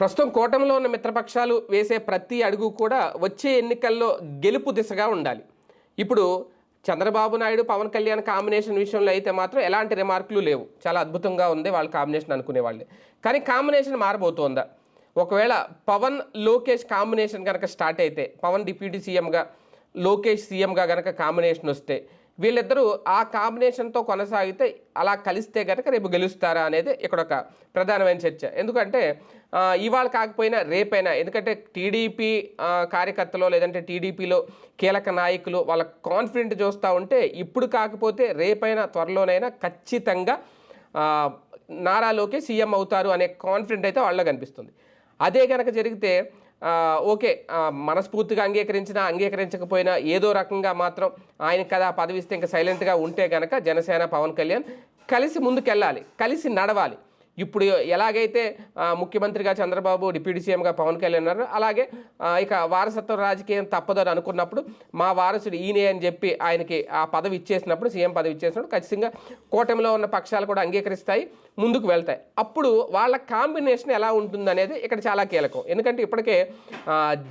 ప్రస్తుతం కూటమిలో ఉన్న మిత్రపక్షాలు వేసే ప్రతి అడుగు కూడా వచ్చే ఎన్నికల్లో గెలుపు దిశగా ఉండాలి. ఇప్పుడు చంద్రబాబు నాయుడు పవన్ కళ్యాణ్ కాంబినేషన్ విషయంలో అయితే మాత్రం ఎలాంటి రిమార్కులు లేవు. చాలా అద్భుతంగా ఉంది వాళ్ళ కాంబినేషన్ అనుకునే వాళ్ళే. కానీ కాంబినేషన్ మారబోతోందా? ఒకవేళ పవన్ లోకేష్ కాంబినేషన్ కనుక స్టార్ట్ అయితే పవన్ డిప్యూటీ సీఎంగా లోకేష్ సీఎంగా కనుక కాంబినేషన్ వస్తే వీళ్ళిద్దరూ ఆ కాంబినేషన్తో కొనసాగితే అలా కలిస్తే కనుక రేపు గెలుస్తారా అనేది ఇక్కడ ఒక ప్రధానమైన చర్చ. ఎందుకంటే ఇవాళ కాకపోయినా రేపైనా ఎందుకంటే టీడీపీ కార్యకర్తలు లేదంటే టీడీపీలో కీలక నాయకులు వాళ్ళ కాన్ఫిడెంట్ చూస్తూ ఉంటే ఇప్పుడు కాకపోతే రేపైనా త్వరలోనైనా ఖచ్చితంగా నారాలోకి సీఎం అవుతారు అనే కాన్ఫిడెంట్ అయితే వాళ్ళ కనిపిస్తుంది. అదే కనుక జరిగితే ఓకే మనస్ఫూర్తిగా అంగీకరించినా అంగీకరించకపోయినా ఏదో రకంగా మాత్రం ఆయన కదా పదవిస్తే ఇంకా సైలెంట్గా ఉంటే కనుక జనసేన పవన్ కళ్యాణ్ కలిసి ముందుకెళ్ళాలి కలిసి నడవాలి. ఇప్పుడు ఎలాగైతే ముఖ్యమంత్రిగా చంద్రబాబు డిప్యూటీ సీఎంగా పవన్ కళ్యాణ్ ఉన్నారు అలాగే ఇక వారసత్వ రాజకీయం తప్పదని అనుకున్నప్పుడు మా వారసుడు ఈయనే అని చెప్పి ఆయనకి ఆ పదవి ఇచ్చేసినప్పుడు సీఎం పదవి ఇచ్చేసినప్పుడు ఖచ్చితంగా కూటమిలో ఉన్న పక్షాలు కూడా అంగీకరిస్తాయి ముందుకు వెళ్తాయి. అప్పుడు వాళ్ళ కాంబినేషన్ ఎలా ఉంటుందనేది ఇక్కడ చాలా కీలకం. ఎందుకంటే ఇప్పటికే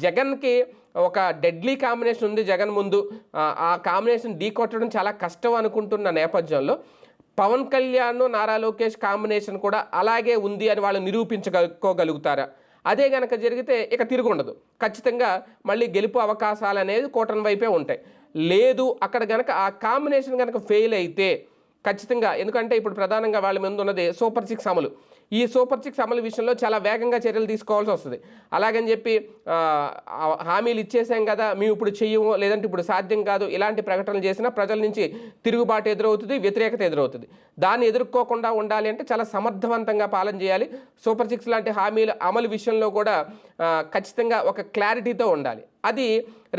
జగన్కి ఒక డెడ్లీ కాంబినేషన్ ఉంది జగన్ ముందు. ఆ, ఆ కాంబినేషన్ ఢీ కొట్టడం చాలా కష్టం అనుకుంటున్న నేపథ్యంలో పవన్ కళ్యాణ్ నారా లోకేష్ కాంబినేషన్ కూడా అలాగే ఉంది అని వాళ్ళు నిరూపించుకోగలుగుతారా అదే గనక జరిగితే ఇక తిరుగుండదు ఖచ్చితంగా మళ్ళీ గెలుపు అవకాశాలు అనేది కూటమి వైపే ఉంటాయి. లేదు అక్కడ గనక ఆ కాంబినేషన్ కనుక ఫెయిల్ అయితే ఖచ్చితంగా ఎందుకంటే ఇప్పుడు ప్రధానంగా వాళ్ళ ముందు ఉన్నది సూపర్ సిక్స్ అమలు. ఈ సూపర్ సిక్స్ అమలు విషయంలో చాలా వేగంగా చర్యలు తీసుకోవాల్సి వస్తుంది. అలాగని చెప్పి హామీలు ఇచ్చేసాం కదా మేము ఇప్పుడు చెయ్యము లేదంటే ఇప్పుడు సాధ్యం కాదు ఇలాంటి ప్రకటనలు చేసినా ప్రజల నుంచి తిరుగుబాటు ఎదురవుతుంది వ్యతిరేకత ఎదురవుతుంది. దాన్ని ఎదుర్కోకుండా ఉండాలి అంటే చాలా సమర్థవంతంగా పాలన చేయాలి. సూపర్ సిక్స్ లాంటి హామీల అమలు విషయంలో కూడా ఖచ్చితంగా ఒక క్లారిటీతో ఉండాలి. అది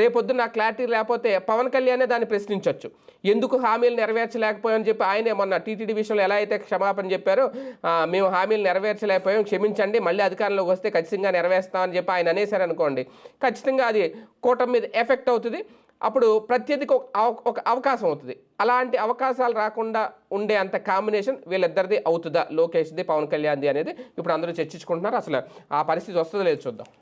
రేపొద్దున క్లారిటీ లేకపోతే పవన్ కళ్యాణే దాన్ని ప్రశ్నించవచ్చు ఎందుకు హామీలు నెరవేర్చలేకపోయామని చెప్పి ఆయనే మొన్న టీటీడీ విషయంలో ఎలా అయితే క్షమాపణ చెప్పారో మేము హామీలు నెరవేర్చలేకపోయాం క్షమించండి మళ్ళీ అధికారంలోకి వస్తే ఖచ్చితంగా నెరవేరుస్తామని చెప్పి ఆయన అనేశారనుకోండి ఖచ్చితంగా అది కూటమి మీద ఎఫెక్ట్ అవుతుంది. అప్పుడు ప్రత్యర్థికి ఒక ఒక అవకాశం అవుతుంది. అలాంటి అవకాశాలు రాకుండా ఉండే అంత కాంబినేషన్ వీళ్ళిద్దరిది అవుతుందా? లోకేష్ది పవన్ కళ్యాణ్ది అనేది ఇప్పుడు అందరూ చర్చించుకుంటున్నారు. అసలు ఆ పరిస్థితి వస్తుందో లేదు చూద్దాం.